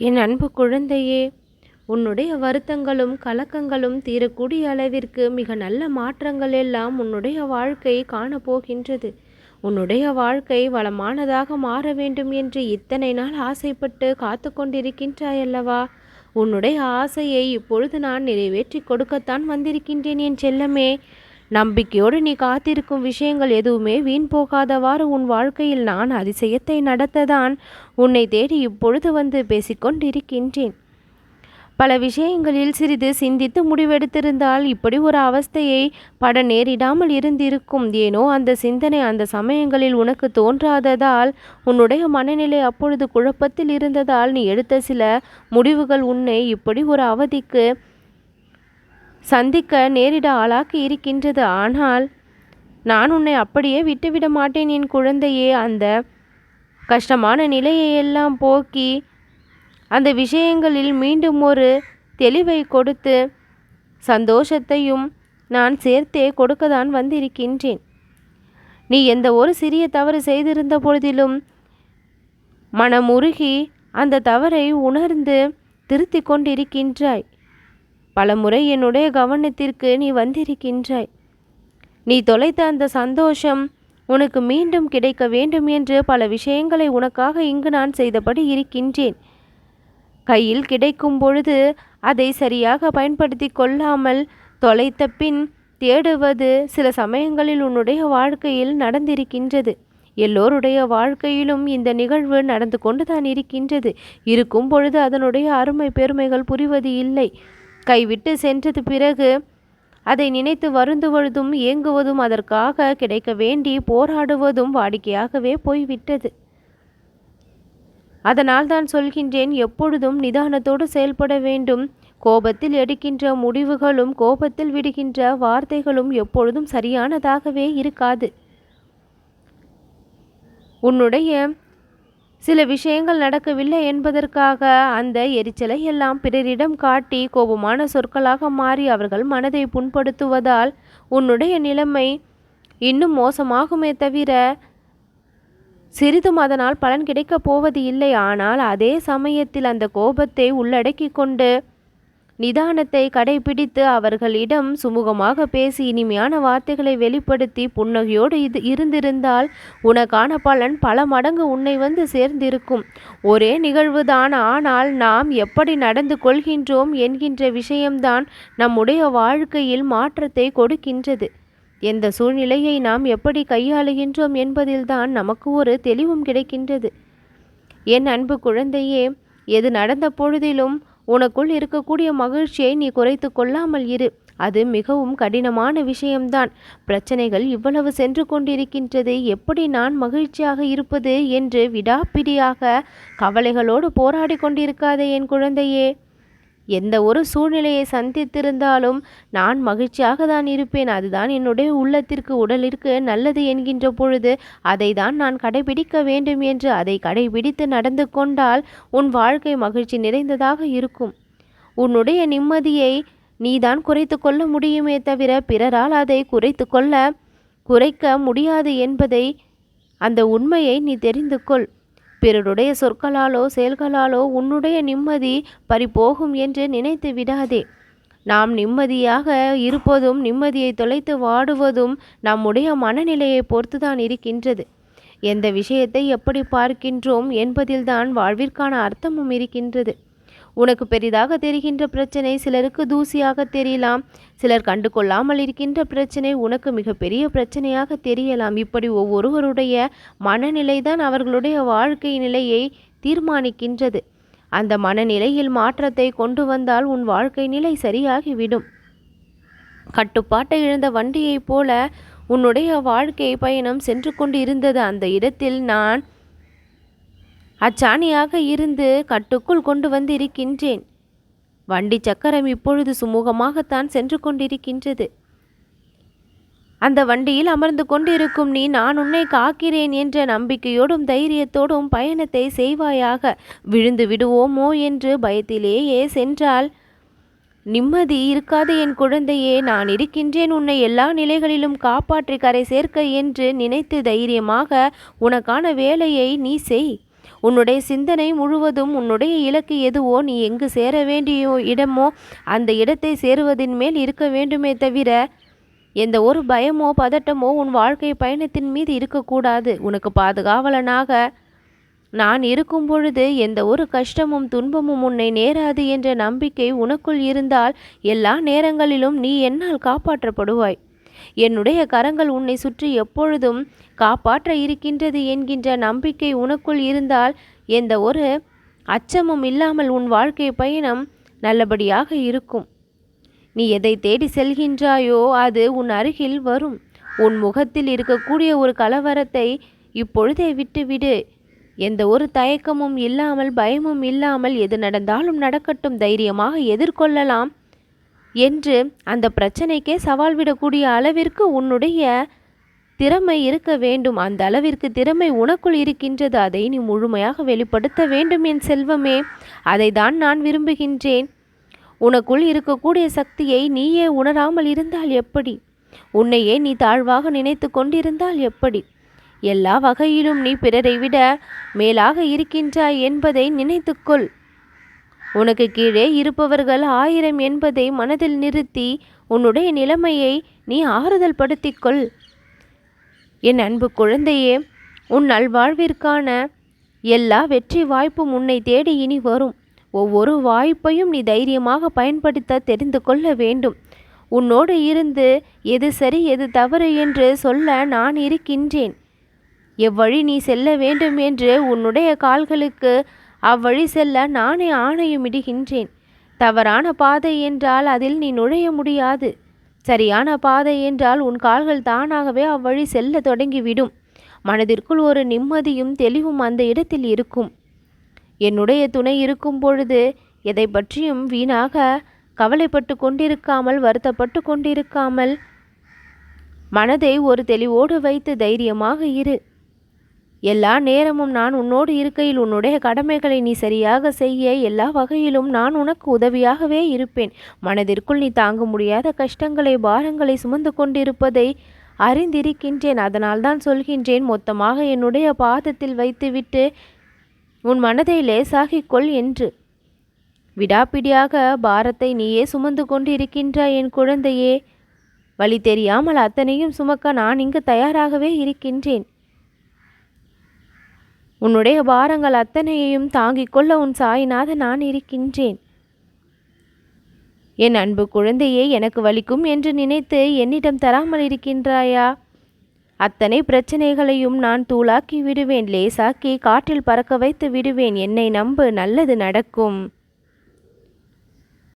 என் அன்பு குழந்தையே உன்னுடைய வருத்தங்களும் கலக்கங்களும் தீரக்கூடிய அளவிற்கு மிக நல்ல மாற்றங்கள் எல்லாம் உன்னுடைய வாழ்க்கை காணப்போகின்றது. உன்னுடைய வாழ்க்கை வளமானதாக மாற வேண்டும் என்று இத்தனை நாள் ஆசைப்பட்டு காத்து கொண்டிருக்கின்றாயல்லவா? உன்னுடைய ஆசையை இப்பொழுது நான் நிறைவேற்றி கொடுக்கத்தான் வந்திருக்கின்றேன் என் செல்லமே. நம்பிக்கையோடு நீ காத்திருக்கும் விஷயங்கள் எதுவுமே வீண் போகாதவாறு உன் வாழ்க்கையில் நான் அதிசயத்தை நடத்ததான் உன்னை தேடி இப்பொழுது வந்து பேசிக்கொண்டிருக்கின்றேன். பல விஷயங்களில் சிறிது சிந்தித்து முடிவெடுத்திருந்தால் இப்படி ஒரு அவஸ்தையை பட நேரிடாமல் இருந்திருக்கும். ஏனோ அந்த சிந்தனை அந்த சமயங்களில் உனக்கு தோன்றாததால் உன்னுடைய மனநிலை அப்பொழுது குழப்பத்தில் இருந்ததால் நீ எடுத்த சில முடிவுகள் உன்னை இப்படி ஒரு அவதிக்கு சந்திக்க நேரிட ஆளாக்கி இருக்கின்றது. ஆனால் நான் உன்னை அப்படியே விட்டுவிட மாட்டேன். என் குழந்தையே அந்த கஷ்டமான நிலையை எல்லாம் போக்கி அந்த விஷயங்களில் மீண்டும் ஒரு தெளிவை கொடுத்து சந்தோஷத்தையும் நான் சேர்த்தே கொடுக்கதான் வந்திருக்கின்றேன். நீ எந்த ஒரு சிறிய தவறு செய்திருந்த பொழுதிலும் மனமுருகி அந்த தவறை உணர்ந்து திருத்தி கொண்டிருக்கின்றாய். பலமுறை என்னுடைய கவனத்திற்கு நீ வந்திருக்கின்றாய். நீ தொலைத்த அந்த சந்தோஷம் உனக்கு மீண்டும் கிடைக்க வேண்டும் என்று பல விஷயங்களை உனக்காக இங்கு நான் செய்தபடி இருக்கின்றேன். கையில் கிடைக்கும் பொழுது அதை சரியாக பயன்படுத்தி கொள்ளாமல் தொலைத்த பின் தேடுவது சில சமயங்களில் உன்னுடைய வாழ்க்கையில் நடந்திருக்கின்றது. எல்லோருடைய வாழ்க்கையிலும் இந்த நிகழ்வு நடந்து கொண்டுதான் இருக்கின்றது. இருக்கும் பொழுது அதனுடைய அருமை பெருமைகள் புரிவது இல்லை. கைவிட்டு சென்றது பிறகு அதை நினைத்து வருந்துவதும் ஏங்குவதும் அதற்காக கிடைக்க வேண்டி போராடுவதும் வாடிக்கையாகவே போய்விட்டது. அதனால் தான் சொல்கின்றேன் எப்பொழுதும் நிதானத்தோடு செயல்பட வேண்டும். கோபத்தில் எடுக்கின்ற முடிவுகளும் கோபத்தில் விடுகின்ற வார்த்தைகளும் எப்பொழுதும் சரியானதாகவே இருக்காது. உன்னுடைய சில விஷயங்கள் நடக்கவில்லை என்பதற்காக அந்த எரிச்சலை எல்லாம் பிறரிடம் காட்டி கோபமான சொற்களாக மாறி அவர்கள் மனதை புண்படுத்துவதால் உன்னுடைய நிலைமை இன்னும் மோசமாகுமே தவிர சிறிதும் அதனால் பலன் கிடைக்கப் போவது இல்லை. ஆனால் அதே சமயத்தில் அந்த கோபத்தை உள்ளடக்கி கொண்டு நிதானத்தை கடைபிடித்து அவர்களிடம் சுமூகமாக பேசி இனிமையான வார்த்தைகளை வெளிப்படுத்தி புன்னகையோடு இது இருந்திருந்தால் உனக்கான பலன் பல மடங்கு உன்னை வந்து சேர்ந்திருக்கும். ஒரே நிகழ்வுதான்? ஆனால் நாம் எப்படி நடந்து கொள்கின்றோம் என்கின்ற விஷயம்தான் நம்முடைய வாழ்க்கையில் மாற்றத்தை கொடுக்கின்றது. எந்த சூழ்நிலையை நாம் எப்படி கையாளுகின்றோம் என்பதில்தான் நமக்கு ஒரு தெளிவும் கிடைக்கின்றது. என் அன்பு குழந்தையே எது நடந்த பொழுதிலும் உனக்குள் இருக்கக்கூடிய மகிழ்ச்சியை நீ குறைத்து கொள்ளாமல் இரு. அது மிகவும் கடினமான விஷயம்தான். பிரச்சனைகள் இவ்வளவு சென்று கொண்டிருக்கின்றது எப்படி நான் மகிழ்ச்சியாக இருப்பது என்று விடாப்பிடியாக கவலைகளோடு போராடி கொண்டிருக்காதே என் குழந்தையே. எந்த ஒரு சூழ்நிலையை சந்தித்திருந்தாலும் நான் மகிழ்ச்சியாக தான் இருப்பேன். அதுதான் என்னுடைய உள்ளத்திற்கு உடலிற்கு நல்லது என்கின்ற பொழுது அதை தான் நான் கடைபிடிக்க வேண்டும் என்று அதை கடைபிடித்து நடந்து கொண்டால் உன் வாழ்க்கை மகிழ்ச்சி நிறைந்ததாக இருக்கும். உன்னுடைய நிம்மதியை நீதான் குறைத்து கொள்ள முடியுமே தவிர பிறரால் அதை குறைத்து கொள்ள குறைக்க முடியாது என்பதை அந்த உண்மையை நீ தெரிந்து கொள். பிறருடைய சொற்களாலோ செயல்களாலோ உன்னுடைய நிம்மதி பறிபோகும் என்று நினைத்து விடாதே. நாம் நிம்மதியாக இருப்பதும் நிம்மதியை தொலைத்து வாடுவதும் நம்முடைய மனநிலையை பொறுத்துதான் இருக்கின்றது. எந்த விஷயத்தை எப்படி பார்க்கின்றோம் என்பதில்தான் வாழ்விற்கான அர்த்தமும் இருக்கின்றது. உனக்கு பெரிதாக தெரிகின்ற பிரச்சனை சிலருக்கு தூசியாக தெரியலாம். சிலர் கண்டு கொள்ளாமல் இருக்கின்ற பிரச்சனை உனக்கு மிகப்பெரிய பிரச்சனையாக தெரியலாம். இப்படி ஒவ்வொருவருடைய மனநிலை தான் அவர்களுடைய வாழ்க்கை நிலையை தீர்மானிக்கின்றது. அந்த மனநிலையில் மாற்றத்தை கொண்டு வந்தால் உன் வாழ்க்கை நிலை சரியாகிவிடும். கட்டுப்பாட்டை இழந்த வண்டியைப் போல உன்னுடைய வாழ்க்கை பயணம் சென்று கொண்டு இருந்தது அந்த இடத்தில் நான் அச்சாணியாக இருந்து கட்டுக்குள் கொண்டு வந்து இருக்கின்றேன் வண்டி சக்கரம் இப்பொழுது சுமூகமாகத்தான் சென்று கொண்டிருக்கின்றது. அந்த வண்டியில் அமர்ந்து கொண்டிருக்கும் நீ நான் உன்னை காக்கிறேன் என்ற நம்பிக்கையோடும் தைரியத்தோடும் பயணத்தை செய்வாயாக விழுந்து விடுவோமோ என்று பயத்திலேயே சென்றால் நிம்மதி இருக்காது என் குழந்தையே நான் இருக்கின்றேன் உன்னை எல்லா நிலைகளிலும் காப்பாற்றி கரை சேர்க்க என்று நினைத்து தைரியமாக உனக்கான வேலையை நீ செய். உன்னுடைய சிந்தனை முழுவதும் உன்னுடைய இலக்கு எதுவோ நீ எங்கு சேர வேண்டிய இடமோ அந்த இடத்தை சேருவதின் மேல் இருக்க வேண்டுமே தவிர எந்த ஒரு பயமோ பதட்டமோ உன் வாழ்க்கை பயணத்தின் மீது இருக்கக்கூடாது. உனக்கு பாதுகாவலனாக நான் இருக்கும் பொழுது எந்த ஒரு கஷ்டமும் துன்பமும் உன்னை நேராது என்ற நம்பிக்கை உனக்குள் இருந்தால் எல்லா நேரங்களிலும் நீ என்னால் காப்பாற்றப்படுவாய். என்னுடைய கரங்கள் உன்னை சுற்றி எப்பொழுதும் காப்பாற்ற இருக்கின்றது என்கின்ற நம்பிக்கை உனக்குள் இருந்தால் எந்த ஒரு அச்சமும் இல்லாமல் உன் வாழ்க்கை பயணம் நல்லபடியாக இருக்கும். நீ எதை தேடி செல்கின்றாயோ அது உன் அருகில் வரும். உன் முகத்தில் இருக்கக்கூடிய ஒரு கலவரத்தை இப்பொழுதே விட்டுவிடு. எந்த ஒரு தயக்கமும் இல்லாமல் பயமும் இல்லாமல் எது நடந்தாலும் நடக்கட்டும் தைரியமாக எதிர்கொள்ளலாம். என்று அந்த பிரச்சனைக்கே சவால் விடக்கூடிய அளவிற்கு உன்னுடைய திறமை இருக்க வேண்டும். அந்த அளவிற்கு திறமை உனக்குள் இருக்கின்றது. அதை நீ முழுமையாக வெளிப்படுத்த வேண்டும் என் செல்வமே. அதை தான் நான் விரும்புகின்றேன். உனக்குள் இருக்கக்கூடிய சக்தியை நீயே உணராமல் இருந்தால் எப்படி? உன்னையே நீ தாழ்வாக நினைத்து கொண்டிருந்தால் எப்படி? எல்லா வகையிலும் நீ பிறரை விட மேலாக இருக்கின்றாய் என்பதை நினைத்துக்கொள். உனக்கு கீழே இருப்பவர்கள் ஆயிரம் என்பதை மனதில் நிறுத்தி உன்னுடைய நிலைமையை நீ ஆறுதல் படுத்திக்கொள் என் அன்பு குழந்தையே உன் நல்வாழ்விற்கான எல்லா வெற்றி வாய்ப்பும் உன்னை தேடி இனி வரும். ஒவ்வொரு வாய்ப்பையும் நீ தைரியமாக பயன்படுத்த தெரிந்து கொள்ள வேண்டும். உன்னோடு இருந்து எது சரி எது தவறு என்று சொல்ல நான் இருக்கின்றேன். எவ்வழி நீ செல்ல வேண்டும் என்று உன்னுடைய கால்களுக்கு அவ்வழி செல்ல நானே ஆணையமிடுகின்றேன் தவறான பாதை என்றால் அதில் நீ நுழைய முடியாது. சரியான பாதை என்றால் உன் கால்கள் தானாகவே அவ்வழி செல்ல தொடங்கிவிடும். மனதிற்குள் ஒரு நிம்மதியும் தெளிவும் அந்த இடத்தில் இருக்கும். என்னுடைய துணை இருக்கும் பொழுது எதை பற்றியும் வீணாக கவலைப்பட்டு கொண்டிருக்காமல் வருத்தப்பட்டு கொண்டிருக்காமல் மனதை ஒரு தெளிவோடு வைத்து தைரியமாக இரு. எல்லா நேரமும் நான் உன்னோடு இருக்கையில் உன்னுடைய கடமைகளை நீ சரியாக செய்ய எல்லா வகையிலும் நான் உனக்கு உதவியாகவே இருப்பேன். மனதிற்குள் நீ தாங்க முடியாத கஷ்டங்களை பாரங்களை சுமந்து கொண்டிருப்பதை அறிந்திருக்கின்றேன். அதனால் தான் சொல்கின்றேன் மொத்தமாக என்னுடைய பாதத்தில் வைத்துவிட்டு உன் மனதை லேசாகிக்கொள் என்று. விடாப்பிடியாக பாரத்தை நீயே சுமந்து கொண்டிருக்கின்றாய் என் குழந்தையே வழி தெரியாமல் அத்தனையும் சுமக்க நான் இங்கு தயாராகவே இருக்கின்றேன். உன்னுடைய பாரங்கள் அத்தனையையும் தாங்கிக் கொள்ள உன் சாயினாத நான் இருக்கின்றேன். என் அன்பு குழந்தையே எனக்கு வலிக்கும் என்று நினைத்து என்னிடம் தராமல் இருக்கின்றாயா? அத்தனை பிரச்சனைகளையும் நான் தூளாக்கி விடுவேன். லேசாக்கி காற்றில் பறக்க வைத்து விடுவேன். என்னை நம்பு நல்லது நடக்கும்.